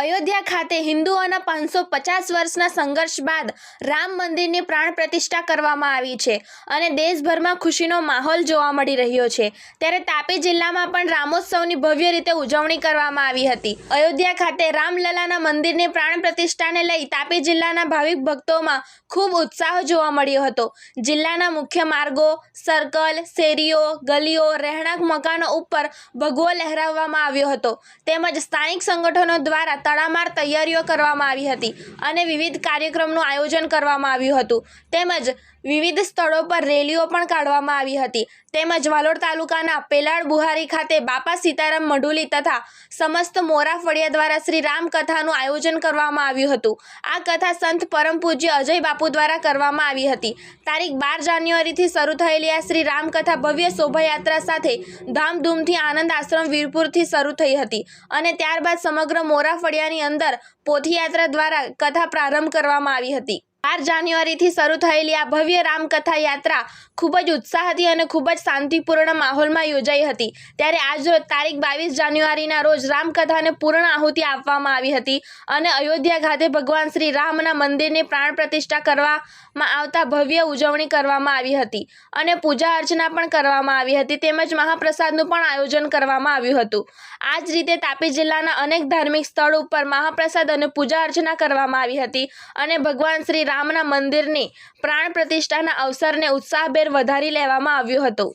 અયોધ્યા ખાતે હિન્દુઓના પાંચસો પચાસ વર્ષના સંઘર્ષ બાદ રામ મંદિરની પ્રાણ પ્રતિષ્ઠા કરવામાં આવી છે અને દેશભરમાં ખુશીનો માહોલ જોવા મળી રહ્યો છે. ત્યારે તાપી જિલ્લામાં પણ રામોત્સવની ભવ્ય રીતે ઉજવણી કરવામાં આવી હતી. અયોધ્યા ખાતે રામલલાના મંદિરની પ્રાણ પ્રતિષ્ઠાને લઈ તાપી જિલ્લાના ભાવિક ભક્તોમાં ખૂબ ઉત્સાહ જોવા મળ્યો હતો. જિલ્લાના મુખ્ય માર્ગો, સર્કલ, શેરીઓ, ગલીઓ, રહેણાંક મકાનો ઉપર ભગવો લહેરાવવામાં આવ્યો હતો. તેમજ સ્થાનિક સંગઠનો દ્વારા તડામાર તૈયારીઓ કરવામાં આવી હતી અને વિવિધ કાર્યક્રમનું આયોજન કરવામાં આવ્યું હતું. તેમજ વિવિધ સ્થળો પર રેલીઓ પણ કાઢવામાં આવી હતી. તેમજ વાલોડ તાલુકાના પેલાડ બુહારી ખાતે બાપા સીતારામ મઢુલી તથા સમસ્ત મોરા ફળિયા દ્વારા શ્રી રામકથાનું આયોજન કરવામાં આવ્યું હતું. આ કથા સંત પરમ પૂજ્ય અજય બાપુ દ્વારા કરવામાં આવી હતી. તારીખ બાર જાન્યુઆરીથી શરૂ થયેલી આ શ્રી રામકથા ભવ્ય શોભાયાત્રા સાથે ધામધૂમથી આનંદ આશ્રમ વીરપુરથી શરૂ થઈ હતી અને ત્યારબાદ સમગ્ર મોરા ફળિયાની અંદર પોથીયાત્રા દ્વારા કથા પ્રારંભ કરવામાં આવી હતી. બાર જાન્યુઆરીથી શરૂ થયેલી આ ભવ્ય રામકથા યાત્રા ખૂબ જ ઉત્સાહથી અને ખૂબ જ શાંતિપૂર્ણ માહોલમાં યોજાઈ હતી. ત્યારે આજરોજ તારીખ બાવીસ જાન્યુઆરીના રોજ રામકથાને પૂર્ણ આહુતિ આપવામાં આવી હતી અને અયોધ્યા ખાતે ભગવાન શ્રી રામના મંદિરને પ્રાણ પ્રતિષ્ઠા કરવામાં આવતા ભવ્ય ઉજવણી કરવામાં આવી હતી અને પૂજા અર્ચના પણ કરવામાં આવી હતી. તેમજ મહાપ્રસાદનું પણ આયોજન કરવામાં આવ્યું હતું. આ જ રીતે તાપી જિલ્લાના અનેક ધાર્મિક સ્થળ ઉપર મહાપ્રસાદ અને પૂજા અર્ચના કરવામાં આવી હતી અને ભગવાન શ્રી રામના મંદિરની પ્રાણ પ્રતિષ્ઠાના અવસરને ઉત્સાહભેર વધારી લેવામાં આવ્યો હતો.